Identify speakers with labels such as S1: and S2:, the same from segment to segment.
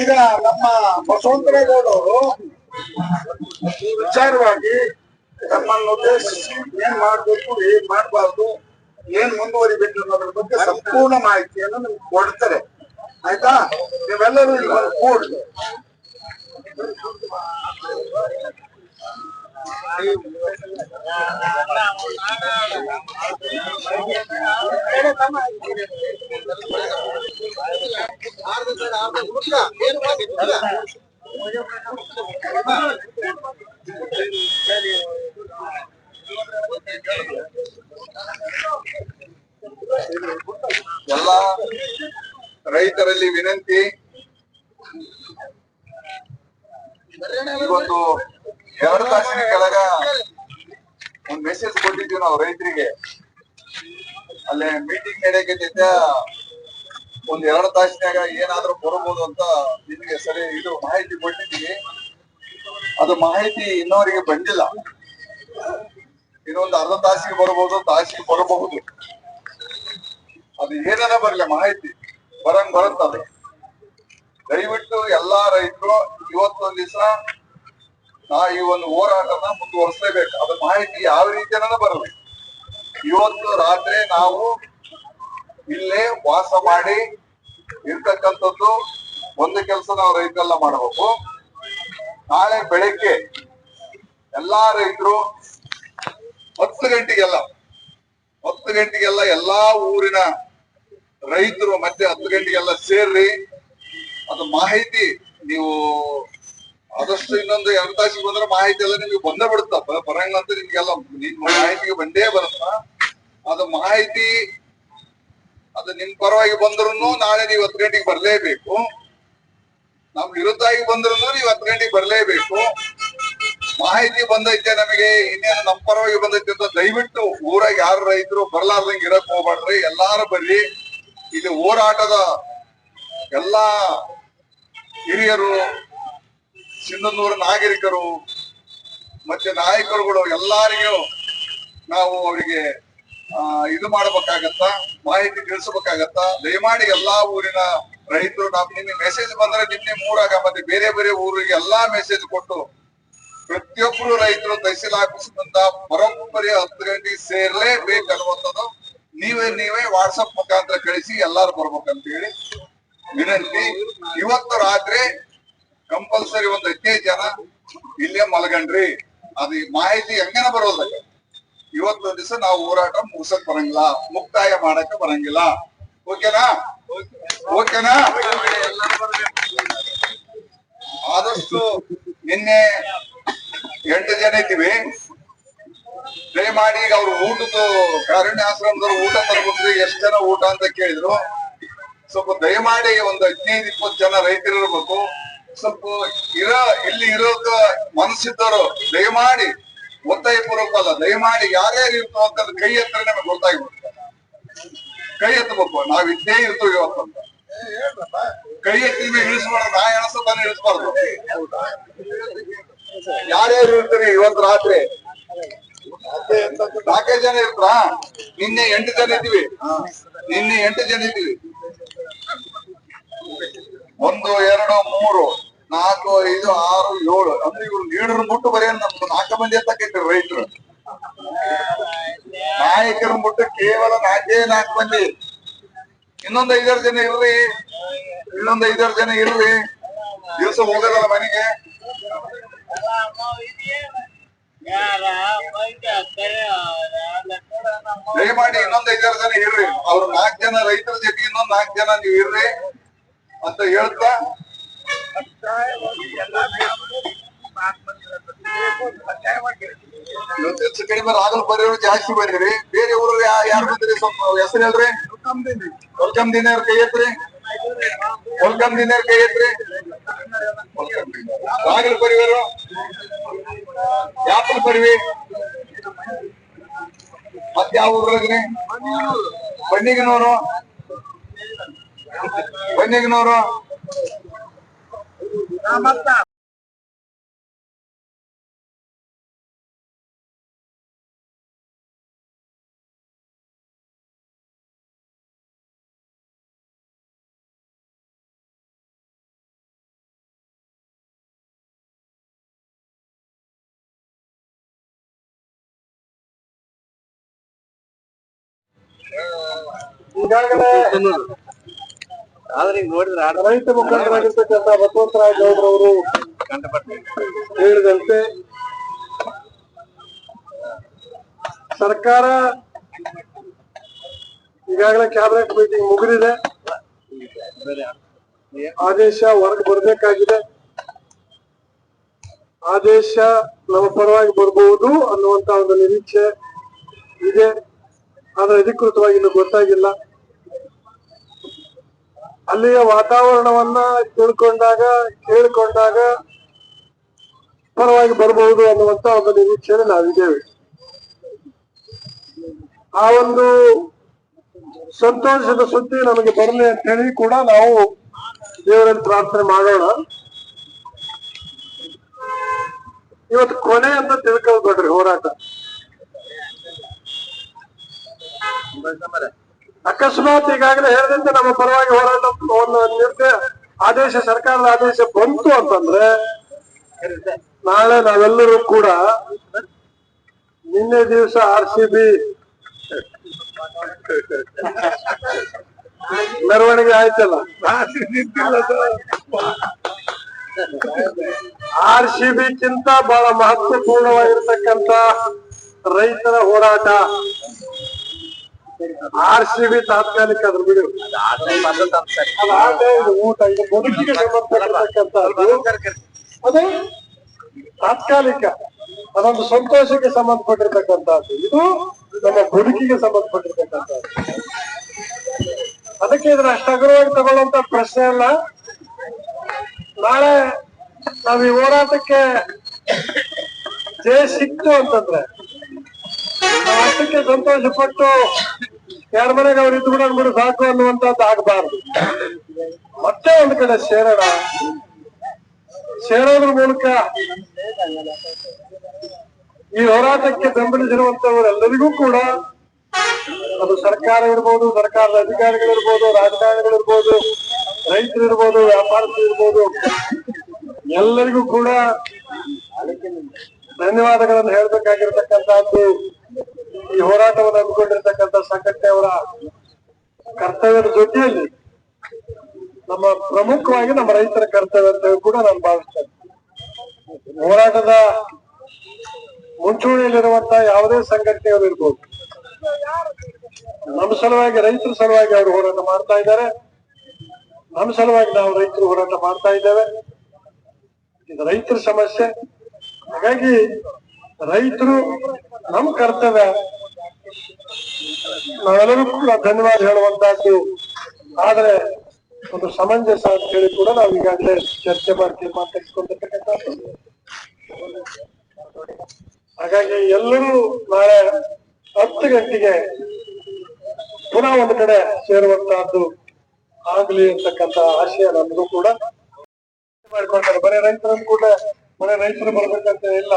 S1: ಈಗ ನಮ್ಮ ಬಸವಂತರೇಗೌಡರು ವಿಚಾರವಾಗಿ ನಮ್ಮನ್ನು ಉದ್ದೇಶಿಸಿ ಏನ್ ಮಾಡ್ಬೇಕು, ಏನ್ ಮಾಡಬಾರ್ದು, ಏನ್ ಮುಂದುವರಿಬೇಕು ಅನ್ನೋದ್ರ ಬಗ್ಗೆ ಸಂಪೂರ್ಣ ಮಾಹಿತಿಯನ್ನು ನಿಮ್ಗೆ ಕೊಡ್ತಾರೆ ಆಯ್ತಾ? ನೀವೆಲ್ಲರೂ ಇಲ್ಲಿ ಬಂದು ಎಲ್ಲ ರೈತರಲ್ಲಿ ವಿನಂತಿ ಇವತ್ತು ಎರಡು ತಾಸಿನ ಕೆಳಗ ಒಂದ್ ಮೆಸೇಜ್ ಕೊಟ್ಟಿದ್ವಿ ನಾವು ರೈತರಿಗೆ. ಅಲ್ಲೇ ಮೀಟಿಂಗ್ ನಡೆಯಕೈತೆ ಒಂದ್ ಎರಡು ತಾಸಿನಾಗ ಏನಾದ್ರೂ ಬರಬಹುದು ಅಂತ ನಿಮಗೆ ಸರಿ ಇದು ಮಾಹಿತಿ ಕೊಟ್ಟಿದ್ದೀವಿ. ಅದು ಮಾಹಿತಿ ಇನ್ನೋರಿಗೆ ಬಂದಿಲ್ಲ. ಇನ್ನೊಂದು ಅರ್ಧ ತಾಸಿಗೆ ಬರಬಹುದು ತಾಸಿಗೆ ಬರಬಹುದು. ಅದು ಏನೇನ ಬರ್ಲಿ ಮಾಹಿತಿ. ಬರಂಗ್ ಬರುತ್ತದು ದಯವಿಟ್ಟು ಎಲ್ಲಾ ರೈತರು, ಇವತ್ತೊಂದ್ ದಿವಸ ನಾ ಈ ಒಂದು ಹೋರಾಟನ ಮುಂದುವರಿಸಲೇಬೇಕು. ಅದ್ರ ಮಾಹಿತಿ ಯಾವ ರೀತಿಯನ್ನ ಬರಲಿ ಇವತ್ತು ರಾತ್ರಿ ನಾವು ಇಲ್ಲೇ ವಾಸ ಮಾಡಿ ಇರ್ತಕ್ಕಂಥದ್ದು ಒಂದು ಕೆಲಸ ನಾವು ರೈತರೆಲ್ಲ ಮಾಡಬೇಕು. ನಾಳೆ ಬೆಳಿಗ್ಗೆ ಎಲ್ಲಾ ರೈತರು ಹತ್ತು ಗಂಟೆಗೆಲ್ಲ ಹತ್ತು ಗಂಟೆಗೆಲ್ಲ ಎಲ್ಲಾ ಊರಿನ ರೈತರು ಮತ್ತೆ ಹತ್ತು ಗಂಟೆಗೆಲ್ಲ ಸೇರ್ರಿ ಅದು ಮಾಹಿತಿ ನೀವು ಆದಷ್ಟು ಇನ್ನೊಂದು ಎರಡು ತಾಸಿಗೆ ಬಂದ್ರೆ ಮಾಹಿತಿ ಎಲ್ಲ ನಿಮ್ಗೆ ಬಂದೇ ಬಿಡತ್ತಪ್ಪ ಬರಂಗ ಅಂತ ನಿಮ್ಗೆಲ್ಲ ನಿಮ್ ಮಾಹಿತಿಗೆ ಬಂದೇ ಬರುತ್ತ ಅದು ಮಾಹಿತಿ ಅದು ನಿಮ್ ಪರವಾಗಿ ಬಂದ್ರು ನಾಳೆ ನೀವು ಹತ್ತು ಗಂಟೆಗೆ ಬರ್ಲೇಬೇಕು. ನಮ್ ವಿರುದ್ಧವಾಗಿ ಬಂದ್ರು ನೀವು ಹತ್ತು ಗಂಟೆಗೆ ಬರ್ಲೇಬೇಕು. ಮಾಹಿತಿ ಬಂದೈತೆ ನಮಗೆ, ಇನ್ನೇನು ನಮ್ಮ ಪರವಾಗಿ ಬಂದೈತೆ ಅಂತ ದಯವಿಟ್ಟು ಊರಾಗ ಯಾರು ರೈತರು ಬರ್ಲಾರ್ದಂಗೆ ಇರಕ್ ಹೋಗ್ಬಾಡ್ರಿ ಎಲ್ಲಾರು ಬರ್ರಿ. ಇಲ್ಲಿ ಹೋರಾಟದ ಎಲ್ಲಾ ಹಿರಿಯರು ಸಿಂಧನೂರು ನಾಗರಿಕರು ಮತ್ತೆ ನಾಯಕರುಗಳು ಎಲ್ಲರಿಗೂ ನಾವು ಅವರಿಗೆ ಇದು ಮಾಡಬೇಕಾಗತ್ತ, ಮಾಹಿತಿ ತಿಳಿಸಬೇಕಾಗತ್ತ, ದಯಮಾಡಿ ಎಲ್ಲಾ ಊರಿನ ರೈತರು ನಾವು ನಿನ್ನೆ ಮೆಸೇಜ್ ಬಂದ್ರೆ ನಿನ್ನೆ ಮೂರಾಗ ಮತ್ತೆ ಬೇರೆ ಬೇರೆ ಊರಿಗೆ ಎಲ್ಲಾ ಮೆಸೇಜ್ ಕೊಟ್ಟು ಪ್ರತಿಯೊಬ್ಬರು ರೈತರು ತಹಸೀಲ್ ಆಫೀಸ್ ಬಂದ ಬರೋಬ್ಬರಿ ಹತ್ತು ಗಂಟೆಗೆ ಸೇರ್ಲೇಬೇಕು ಅನ್ನುವಂಥದ್ದು ನೀವೇ ನೀವೇ ವಾಟ್ಸಪ್ ಮುಖಾಂತರ ಕಳಿಸಿ ಎಲ್ಲಾರು ಬರ್ಬೇಕಂತ ಹೇಳಿ ವಿನಂತಿ. ಇವತ್ತು ರಾತ್ರಿ ಕಂಪಲ್ಸರಿ ಒಂದು ಹದಿನೈದು ಜನ ಇಲ್ಲೇ ಮಲಗಂಡ್ರಿ. ಅದು ಮಾಹಿತಿ ಹೆಂಗನ ಬರೋದಲ್ಲ ಇವತ್ತು ದಿವಸ ನಾವು ಹೋರಾಟ ಮುಗಿಸಕ್ ಬರಂಗಿಲ್ಲ, ಮುಕ್ತಾಯ ಮಾಡಕ್ ಬರಂಗಿಲ್ಲ. ಓಕೆನಾ? ಓಕೆನಾ? ಆದಷ್ಟು ನಿನ್ನೆ ಎಂಟು ಜನ ಇದ್ದೀವಿ. ಈಗ ಅವ್ರು ಊಟದ ಕಾರುಣ್ಯಾಶ್ರಮದವ್ರು ಊಟ ತರ್ಬೇಕ್ರಿ ಎಷ್ಟ್ ಜನ ಊಟ ಅಂತ ಕೇಳಿದ್ರು. ಸ್ವಲ್ಪ ದಯಮಾಡಿ ಒಂದು ಹದಿನೈದು, ಇಪ್ಪತ್ತು ಜನ ರೈತರು ಇರ್ಬೇಕು. ಸ್ವಲ್ಪ ಇರೋ, ಇಲ್ಲಿ ಇರೋದ ಮನಸ್ಸಿದ್ದವರು, ದಯಮಾಡಿ ಒತ್ತಾಯ ಪೂರ್ವಕ ಅಲ್ಲ ದಯಮಾಡಿ ಯಾರ್ಯಾರು ಇರ್ತೋ ಅಂತ ಕೈ ಎತ್ತರ ನಮಗೆ ಗೊತ್ತಾಗ್ಬಿಡ್ತಾರೆ ಕೈ ಎತ್ತಬೇಕು, ನಾವ್ ಇದ್ದೇ ಇರ್ತೀವಿ ಇವತ್ತಂತ ಕೈ ಎತ್ತಿ ಇಳಿಸ್ಬಾರ್ದು ನಾ ತಾನೇ ಇಳಿಸ್ಬಾರ್ದು. ಯಾರ್ಯಾರು ಇರ್ತೀರಿ ಇವತ್ತು ರಾತ್ರಿ? ನಾಲ್ಕೈದು ಜನ ಇರ್ತಾರ? ನಿನ್ನೆ ಎಂಟು ಜನ ಇದ್ದೀವಿ. ನಿನ್ನೆ ಎಂಟು ಜನ ಇದ್ದೀವಿ. ಒಂದು, ಎರಡು, ಮೂರು. ನಾಲ್ಕು, ಐದು, ಆರು, ಏಳು. ಅಂದ್ರೆ ಇವ್ರು ಲೀಡರ್ ಮುಟ್ಟು ಬರೀ ನಮ್ದು? ನಾಲ್ಕು ಮಂದಿ ಎತ್ತಕೈತಿ ರೈತರು. ನಾಯಕರ ಮುಟ್ಟು ಕೇವಲ ನಾಲ್ಕೇ ನಾಲ್ಕು ಮಂದಿ. ಇನ್ನೊಂದ್ ಐದಾರು ಜನ ಇರ್ರಿ. ಇನ್ನೊಂದ್ ಐದಾರು ಜನ ಇರ್ರಿ. ದಿವಸ ಹೋಗೋದಲ್ಲ ಮನೆಗೆ. ದಯಮಾಡಿ ಇನ್ನೊಂದ್ ಐದಾರು ಜನ ಇರ್ರಿ. ಅವ್ರ ನಾಲ್ಕು ಜನ ರೈತರ ಜೊತೆ ಇನ್ನೊಂದ್ ನಾಲ್ಕು ಜನ ನೀವು ಇರ್ರಿ ಅಂತ ಹೇಳ್ತಾ ಹೆಚ್ಚು ಕಡಿಮೆ ರಾಗಲ್ ಬರೆಯೋರು ಜಾಸ್ತಿ ಬಂದಿರಿ ಬೇರೆ ಊರು ಯಾರು ಬಂದ್ರಿ? ಸ್ವಲ್ಪ ಹೆಸರು ಹೇಳ್ರಿ. ವೆಲ್ಕಮ್ ದಿನ ಕೈ ಎತ್ರಿ. ವೆಲ್ಕಮ್ ದಿನ ಕೈ ಎತ್ರಿ. ರಾಗಲ್ ಪರಿವಾರ ಯಾಪಲ್ ಪರಿವಿ ಮತ್ತೆ ಯಾವ 頑張っ
S2: た。いただきます。
S3: ಆದ್ರೆ ಈಗ ನೋಡಿದ್ರೆ
S2: ರೈತ ಮುಖಂಡರಾಗಿರ್ತಕ್ಕಂಥ ಬಸವಂತರಾಯ ಗೌಡ್ರವರು ಹೇಳಿದಂತೆ ಸರ್ಕಾರ ಈಗಾಗಲೇ ಕ್ಯಾಬಿನೆಟ್ ಮೀಟಿಂಗ್ ಮುಗಿದಿದೆ. ಆದೇಶ ಹೊರಗೆ ಬರಬೇಕಾಗಿದೆ. ಆದೇಶ ನಮ್ಮ ಪರವಾಗಿ ಬರಬಹುದು ಅನ್ನುವಂತ ಒಂದು ನಿರೀಕ್ಷೆ ಇದೆ. ಆದ್ರೆ ಅಧಿಕೃತವಾಗಿ ಇನ್ನು ಗೊತ್ತಾಗಿಲ್ಲ. ಅಲ್ಲಿಯ ವಾತಾವರಣವನ್ನ ತಿಳ್ಕೊಂಡಾಗ, ಕೇಳಿಕೊಂಡಾಗ ಪರವಾಗಿ ಬರಬಹುದು ಅನ್ನುವಂತ ಒಂದು ನಿರೀಕ್ಷೆಯಲ್ಲಿ ನಾವಿದ್ದೇವೆ. ಆ ಒಂದು ಸಂತೋಷದ ಸುದ್ದಿ ನಮಗೆ ಬರಲಿ ಅಂತ ಹೇಳಿ ಕೂಡ ನಾವು ದೇವರಲ್ಲಿ ಪ್ರಾರ್ಥನೆ ಮಾಡೋಣ. ಇವತ್ತು ಕೊನೆ ಅಂತ ತಿಳ್ಕೊಳ್ಬೇಡ್ರಿ ಹೋರಾಟ. ಅಕಸ್ಮಾತ್ ಈಗಾಗಲೇ ಹೇಳಿದಂತೆ ನಮ್ಮ ಪರವಾಗಿ ಹೋರಾಟ ಒಂದು ನಿರ್ಣಯ ಆದೇಶ ಸರ್ಕಾರದ ಆದೇಶ ಬಂತು ಅಂತಂದ್ರೆ ನಾಳೆ ನಾವೆಲ್ಲರೂ ಕೂಡ ನಿನ್ನೆ ದಿವಸ ಆರ್ ಸಿ ಬಿ ಮೆರವಣಿಗೆ ಆಯ್ತಲ್ಲ? ಆರ್ ಸಿ ಬಿಕ್ಕಿಂತ ಬಹಳ ಮಹತ್ವಪೂರ್ಣವಾಗಿರ್ತಕ್ಕಂತ ರೈತರ ಹೋರಾಟ. ಆರ್ ಸಿ ಬಿ ತಾತ್ಕಾಲಿಕ ಅದ್ರ ಬಿಡು. ಊಟ ಇದು ಅದೇ ತಾತ್ಕಾಲಿಕ. ಅದೊಂದು ಸಂತೋಷಕ್ಕೆ ಸಂಬಂಧಪಟ್ಟಿರ್ತಕ್ಕಂಥದ್ದು. ಇದು ನಮ್ಮ ಬದುಕಿಗೆ ಸಂಬಂಧಪಟ್ಟಿರ್ತಕ್ಕಂಥದ್ದು. ಅದಕ್ಕೆ ಇದನ್ನ ಅಷ್ಟು ಅಗ್ರವಾಗಿ ತಗೊಳ್ಳುವಂತ ಪ್ರಶ್ನೆ ಅಲ್ಲ. ನಾಳೆ ನಾವ್ ಈ ಹೋರಾಟಕ್ಕೆ ಜಯ ಸಿಕ್ತು ಅಂತಂದ್ರೆ ಅಷ್ಟಕ್ಕೆ ಸಂತೋಷ ಪಟ್ಟು ಯಾರ ಮನೆಗೆ ಅವ್ರು ಇದ್ದು ಬಿಡೋಣ ಬಿಡು ಸಾಕು ಅನ್ನುವಂಥದ್ದು ಆಗಬಾರ್ದು. ಮತ್ತೆ ಒಂದ್ ಕಡೆ ಸೇರೋಣ ಸೇರೋದ್ರ ಮೂಲಕ ಈ ಹೋರಾಟಕ್ಕೆ ಬೆಂಬಲಿಸಿರುವಂತವರೆಲ್ಲರಿಗೂ ಕೂಡ ಅದು ಸರ್ಕಾರ ಇರ್ಬೋದು, ಸರ್ಕಾರದ ಅಧಿಕಾರಿಗಳಿರ್ಬೋದು, ರಾಜಕಾರಣಿಗಳಿರ್ಬೋದು, ರೈತರಿರ್ಬೋದು, ವ್ಯಾಪಾರಸ್ಥರಿರ್ಬೋದು, ಎಲ್ಲರಿಗೂ ಕೂಡ ಧನ್ಯವಾದಗಳನ್ನು ಹೇಳ್ಬೇಕಾಗಿರ್ತಕ್ಕಂಥದ್ದು. ಈ ಹೋರಾಟವನ್ನು ಹಮ್ಮಿಕೊಂಡಿರ್ತಕ್ಕಂಥ ಸಂಘಟನೆ ಅವರ ಕರ್ತವ್ಯದ ಜೊತೆಯಲ್ಲಿ ನಮ್ಮ ಪ್ರಮುಖವಾಗಿ ನಮ್ಮ ರೈತರ ಕರ್ತವ್ಯ ಅಂತ ಕೂಡ ನಾನು ಭಾವಿಸ್ತೇನೆ. ಹೋರಾಟದ ಮುಂಚೂಣಿಯಲ್ಲಿರುವಂತ ಯಾವುದೇ ಸಂಘಟನೆಗಳು ಇರ್ಬೋದು. ನಮ್ಮ ಸಲುವಾಗಿ ರೈತರ ಸಲುವಾಗಿ ಅವರು ಹೋರಾಟ ಮಾಡ್ತಾ ಇದ್ದಾರೆ. ನಮ್ಮ ಸಲುವಾಗಿ ನಾವು ರೈತರು ಹೋರಾಟ ಮಾಡ್ತಾ ಇದ್ದೇವೆ. ಇದು ರೈತರ ಸಮಸ್ಯೆ. ಹಾಗಾಗಿ ರೈತರು ನಮ್ಮ ಕರ್ತವ್ಯ ನಾವೆಲ್ಲರೂ ಕೂಡ ಧನ್ಯವಾದ ಹೇಳುವಂತಹದ್ದು ಆದ್ರೆ ಒಂದು ಸಮಂಜಸ ಅಂತ ಹೇಳಿ ಕೂಡ ನಾವು ಈಗಾಗಲೇ ಚರ್ಚೆ ಮಾಡಿ ತೀರ್ಮಾನ ಹಾಗಾಗಿ ಎಲ್ಲರೂ ನಾಳೆ ಹತ್ತು ಗಂಟೆಗೆ ಪುನಃ ಒಂದು ಕಡೆ ಸೇರುವಂತಹದ್ದು ಆಗ್ಲಿ ಅಂತಕ್ಕಂತ ಆಶಯ ನಮಗೂ ಕೂಡ. ಮಾಡ್ಕೊಳ್ತಾರೆ ಬರೀ ರೈತರನ್ನು ಕೂಡ ಮನೆ ರೈತರು ಬರ್ಬೇಕಂತ ಇಲ್ಲ.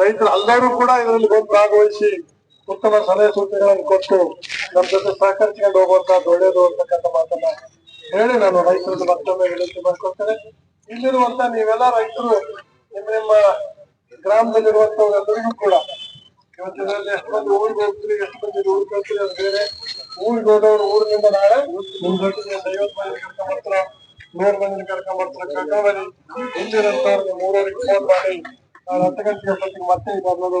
S2: ರೈತರು ಎಲ್ಲರೂ ಕೂಡ ಇದರಲ್ಲಿ ಬಂದು ಭಾಗವಹಿಸಿ ಉತ್ತಮ ಸಲಹೆ ಸೂಚನೆಗಳನ್ನು ಕೊಟ್ಟು ನಮ್ಮ ಜೊತೆ ಸಹಕರಿಸಿಕೊಂಡು ಹೋಗುವಂತಹದ್ದು ಒಳ್ಳೆಯದು ಅಂತಕ್ಕಂಥ ಮಾತನ್ನ ಹೇಳಿ ನಾನು ರೈತರಲ್ಲಿ ಮತ್ತೊಮ್ಮೆ ವಿನಂತಿ ಮಾಡ್ಕೊಳ್ತೇನೆ. ಇಲ್ಲಿರುವಂತ ನೀವೆಲ್ಲ ರೈತರು, ನಿಮ್ಮ ನಿಮ್ಮ ಗ್ರಾಮದಲ್ಲಿರುವಂತವರೆಲ್ಲರಿಗೂ ಕೂಡ ಇವತ್ತಿನಲ್ಲಿ ಎಷ್ಟು ಮಂದಿ ಊರಿಗೆ ಹೋಗ್ತೀರಿ ಎಷ್ಟು ಮಂದಿ ಊರಿಗೆ ಹೋಗ್ತೀರಿ ಅದು ಬೇರೆ ಊರಿಗೆ ಹೋದವರು ಊರಿನಿಂದ ನಾಳೆ ನಿಮ್ ಜೊತೆಗೆ ಮಂದಿ ಕರ್ಕೊಂಡ್ ಬರ್ತಾರ ನೂರು ಮಂದಿ ಕರ್ಕೊಂಡ್ ಬರ್ತಾರ ಕರ್ಕೊಂಡ್ ಬನ್ನಿ ಫೋನ್ ಮಾಡಿ. ನಾಳೆ ಹತ್ತು ಗಂಟೆಗೆ ಮತ್ತೆ ಮತ್ತೆ ಬಂದು